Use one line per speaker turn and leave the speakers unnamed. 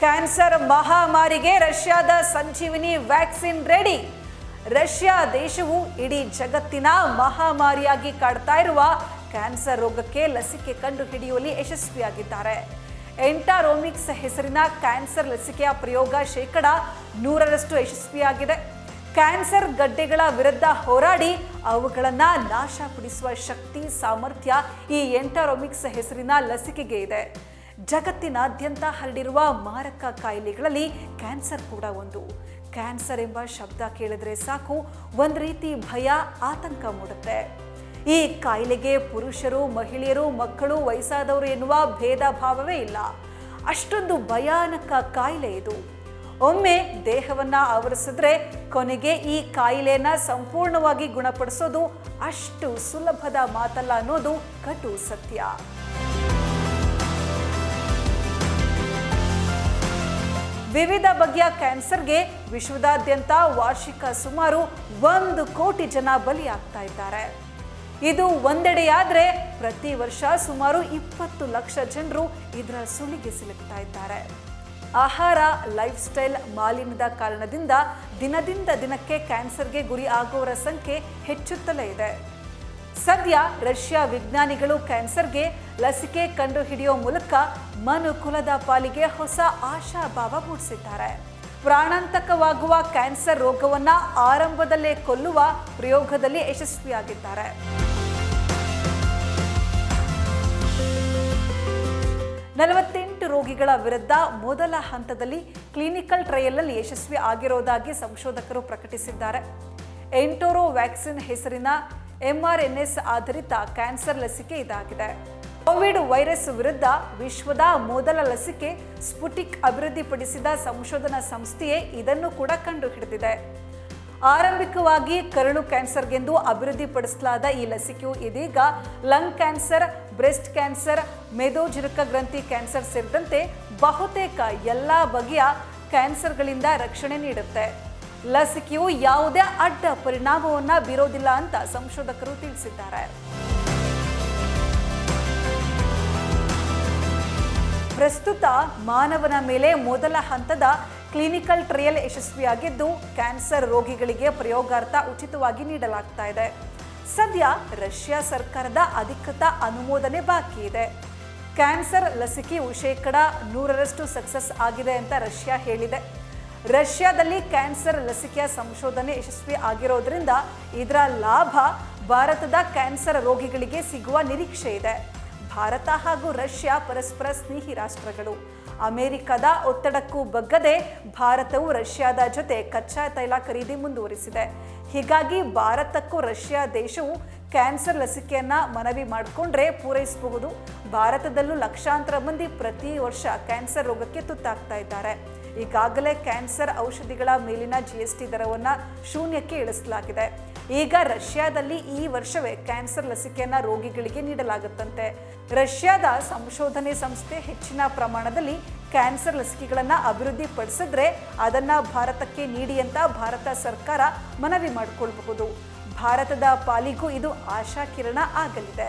Cancer ಮಹಾಮಾರಿಗೆ ರಷ್ಯಾದ ಸಂಜೀವಿನಿ vaccine ready. Russia ದೇಶವು ಇಡೀ ಜಗತ್ತಿನ ಮಹಾಮಾರಿಯಾಗಿ ಕಾಡ್ತಾ ಇರುವ ಕ್ಯಾನ್ಸರ್ ರೋಗಕ್ಕೆ ಲಸಿಕೆ ಕಂಡುಹಿಡಿಯುವಲ್ಲಿ ಯಶಸ್ವಿಯಾಗಿದ್ದಾರೆ. ಎಂಟಾರೋಮಿಕ್ಸ್ ಹೆಸರಿನ ಕ್ಯಾನ್ಸರ್ ಲಸಿಕೆಯ ಪ್ರಯೋಗ ಶೇಕಡ ನೂರರಷ್ಟು ಯಶಸ್ವಿಯಾಗಿದೆ. ಕ್ಯಾನ್ಸರ್ ಗಡ್ಡೆಗಳ ವಿರುದ್ಧ ಹೋರಾಡಿ ಅವುಗಳನ್ನು ನಾಶಪಡಿಸುವ ಶಕ್ತಿ, ಸಾಮರ್ಥ್ಯ ಈ ಎಂಟಾರೋಮಿಕ್ಸ್ ಹೆಸರಿನ ಲಸಿಕೆಗೆ ಇದೆ. ಜಗತ್ತಿನಾದ್ಯಂತ ಹರಡಿರುವ ಮಾರಕ ಕಾಯಿಲೆಗಳಲ್ಲಿ ಕ್ಯಾನ್ಸರ್ ಕೂಡ ಒಂದು. ಕ್ಯಾನ್ಸರ್ ಎಂಬ ಶಬ್ದ ಕೇಳಿದ್ರೆ ಸಾಕು, ಒಂದು ರೀತಿ ಭಯ, ಆತಂಕ ಮೂಡುತ್ತೆ. ಈ ಕಾಯಿಲೆಗೆ ಪುರುಷರು, ಮಹಿಳೆಯರು, ಮಕ್ಕಳು, ವಯಸ್ಸಾದವರು ಎನ್ನುವ ಭೇದ ಭಾವವೇ ಇಲ್ಲ. ಅಷ್ಟೊಂದು ಭಯಾನಕ ಕಾಯಿಲೆ ಇದು. ಒಮ್ಮೆ ದೇಹವನ್ನ ಆವರಿಸಿದ್ರೆ ಕೊನೆಗೆ ಈ ಕಾಯಿಲೆಯನ್ನ ಸಂಪೂರ್ಣವಾಗಿ ಗುಣಪಡಿಸೋದು ಅಷ್ಟು ಸುಲಭದ ಮಾತಲ್ಲ ಅನ್ನೋದು ಕಟು ಸತ್ಯ. ವಿವಿಧ ಬಗೆಯ ಕ್ಯಾನ್ಸರ್ಗೆ ವಿಶ್ವದಾದ್ಯಂತ ವಾರ್ಷಿಕ ಸುಮಾರು ಒಂದು ಕೋಟಿ ಜನ ಬಲಿಯಾಗ್ತಾ ಇದ್ದಾರೆ. ಇದು ಒಂದೆಡೆಯಾದ್ರೆ ಪ್ರತಿ ವರ್ಷ ಸುಮಾರು ಇಪ್ಪತ್ತು ಲಕ್ಷ ಜನರು ಇದರ ಸುಳಿಗೆ ಸಿಲುಕ್ತಾ ಇದ್ದಾರೆ. ಆಹಾರ ಲೈಫ್ ಸ್ಟೈಲ್ ಮಾಲಿನ್ಯದ ಕಾರಣದಿಂದ ದಿನದಿಂದ ದಿನಕ್ಕೆ ಕ್ಯಾನ್ಸರ್ಗೆ ಗುರಿ ಆಗುವವರ ಸಂಖ್ಯೆ ಹೆಚ್ಚುತ್ತಲೇ ಇದೆ. ಸದ್ಯ ರಷ್ಯಾ ವಿಜ್ಞಾನಿಗಳು ಕ್ಯಾನ್ಸರ್ಗೆ ಲಸಿಕೆ ಕಂಡುಹಿಡಿಯೋ ಮೂಲಕ ಮನುಕುಲದ ಪಾಲಿಗೆ ಹೊಸ ಆಶಾಭಾವ ಮೂಡಿಸಿದ್ದಾರೆ. ಪ್ರಾಣಾಂತಕವಾಗುವ ಕ್ಯಾನ್ಸರ್ ರೋಗವನ್ನ ಆರಂಭದಲ್ಲೇ ಕೊಲ್ಲುವ ಪ್ರಯೋಗದಲ್ಲಿ ಯಶಸ್ವಿಯಾಗಿದ್ದಾರೆ. ನಲವತ್ತೆಂಟು ರೋಗಿಗಳ ವಿರುದ್ಧ ಮೊದಲ ಹಂತದಲ್ಲಿ ಕ್ಲಿನಿಕಲ್ ಟ್ರಯಲ್ನಲ್ಲಿ ಯಶಸ್ವಿ ಆಗಿರೋದಾಗಿ ಸಂಶೋಧಕರು ಪ್ರಕಟಿಸಿದ್ದಾರೆ. ಎಂಟೋರೋ ವ್ಯಾಕ್ಸಿನ್ ಹೆಸರಿನ ಎಂಆರ್ಎನ್ಎಸ್ ಆಧಾರಿತ ಕ್ಯಾನ್ಸರ್ ಲಸಿಕೆ ಇದಾಗಿದೆ. ಕೋವಿಡ್ ವೈರಸ್ ವಿರುದ್ಧ ವಿಶ್ವದ ಮೊದಲ ಲಸಿಕೆ ಸ್ಪುಟಿಕ್ ಅಭಿವೃದ್ಧಿಪಡಿಸಿದ ಸಂಶೋಧನಾ ಸಂಸ್ಥೆಯೇ ಇದನ್ನು ಕೂಡ ಕಂಡುಹಿಡಿದಿದೆ. ಆರಂಭಿಕವಾಗಿ ಕರುಳು ಕ್ಯಾನ್ಸರ್ಗೆಂದು ಅಭಿವೃದ್ಧಿಪಡಿಸಲಾದ ಈ ಲಸಿಕೆಯು ಇದೀಗ ಲಂಗ್ ಕ್ಯಾನ್ಸರ್, ಬ್ರೆಸ್ಟ್ ಕ್ಯಾನ್ಸರ್ ಮೆದೋಜಿರಕ ಗ್ರಂಥಿ ಕ್ಯಾನ್ಸರ್ ಸೇರಿದಂತೆ ಬಹುತೇಕ ಎಲ್ಲ ಬಗೆಯ ಕ್ಯಾನ್ಸರ್ಗಳಿಂದ ರಕ್ಷಣೆ ನೀಡುತ್ತೆ. ಲಸಿಕೆಯು ಯಾವುದೇ ಅಡ್ಡ ಪರಿಣಾಮವನ್ನು ಬೀರೋದಿಲ್ಲ ಅಂತ ಸಂಶೋಧಕರು ತಿಳಿಸಿದ್ದಾರೆ. ಪ್ರಸ್ತುತ ಮಾನವನ ಮೇಲೆ ಮೊದಲ ಹಂತದ ಕ್ಲಿನಿಕಲ್ ಟ್ರಯಲ್ ಯಶಸ್ವಿಯಾಗಿದ್ದು, ಕ್ಯಾನ್ಸರ್ ರೋಗಿಗಳಿಗೆ ಪ್ರಯೋಗಾರ್ಥ ಉಚಿತವಾಗಿ ನೀಡಲಾಗ್ತಾ ಇದೆ. ಸದ್ಯ ರಷ್ಯಾ ಸರ್ಕಾರದ ಅಧಿಕೃತ ಅನುಮೋದನೆ ಬಾಕಿ ಇದೆ. ಕ್ಯಾನ್ಸರ್ ಲಸಿಕೆಯು ಶೇಕಡ ನೂರರಷ್ಟು ಸಕ್ಸಸ್ ಆಗಿದೆ ಅಂತ ರಷ್ಯಾ ಹೇಳಿದೆ. ರಷ್ಯಾದಲ್ಲಿ ಕ್ಯಾನ್ಸರ್ ಲಸಿಕೆಯ ಸಂಶೋಧನೆ ಯಶಸ್ವಿ ಆಗಿರೋದ್ರಿಂದ ಇದರ ಲಾಭ ಭಾರತದ ಕ್ಯಾನ್ಸರ್ ರೋಗಿಗಳಿಗೆ ಸಿಗುವ ನಿರೀಕ್ಷೆ ಇದೆ. ಭಾರತ ಹಾಗೂ ರಷ್ಯಾ ಪರಸ್ಪರ ಸ್ನೇಹಿ ರಾಷ್ಟ್ರಗಳು. ಅಮೆರಿಕದ ಒತ್ತಡಕ್ಕೂ ಬಗ್ಗದೆ ಭಾರತವು ರಷ್ಯಾದ ಜೊತೆ ಕಚ್ಚಾ ತೈಲ ಖರೀದಿ ಮುಂದುವರಿಸಿದೆ. ಹೀಗಾಗಿ ಭಾರತಕ್ಕೂ ರಷ್ಯಾ ದೇಶವು ಕ್ಯಾನ್ಸರ್ ಲಸಿಕೆಯನ್ನ ಮನವಿ ಮಾಡಿಕೊಂಡ್ರೆ ಪೂರೈಸಬಹುದು. ಭಾರತದಲ್ಲೂ ಲಕ್ಷಾಂತರ ಮಂದಿ ಪ್ರತಿ ವರ್ಷ ಕ್ಯಾನ್ಸರ್ ರೋಗಕ್ಕೆ ತುತ್ತಾಗ್ತಾ ಇದ್ದಾರೆ. ಈಗಾಗಲೇ ಕ್ಯಾನ್ಸರ್ ಔಷಧಿಗಳ ಮೇಲಿನ ಜಿ ಎಸ್ ಟಿ ದರವನ್ನು ಶೂನ್ಯಕ್ಕೆ ಇಳಿಸಲಾಗಿದೆ. ಈಗ ರಷ್ಯಾದಲ್ಲಿ ಈ ವರ್ಷವೇ ಕ್ಯಾನ್ಸರ್ ಲಸಿಕೆಯನ್ನ ರೋಗಿಗಳಿಗೆ ನೀಡಲಾಗುತ್ತಂತೆ. ರಷ್ಯಾದ ಸಂಶೋಧನೆ ಸಂಸ್ಥೆ ಹೆಚ್ಚಿನ ಪ್ರಮಾಣದಲ್ಲಿ ಕ್ಯಾನ್ಸರ್ ಲಸಿಕೆಗಳನ್ನು ಅಭಿವೃದ್ಧಿಪಡಿಸಿದ್ರೆ ಅದನ್ನ ಭಾರತಕ್ಕೆ ನೀಡಿ ಅಂತ ಭಾರತ ಸರ್ಕಾರ ಮನವಿ ಮಾಡಿಕೊಳ್ಬಹುದು. ಭಾರತದ ಪಾಲಿಗೂ ಇದು ಆಶಾಕಿರಣ ಆಗಲಿದೆ.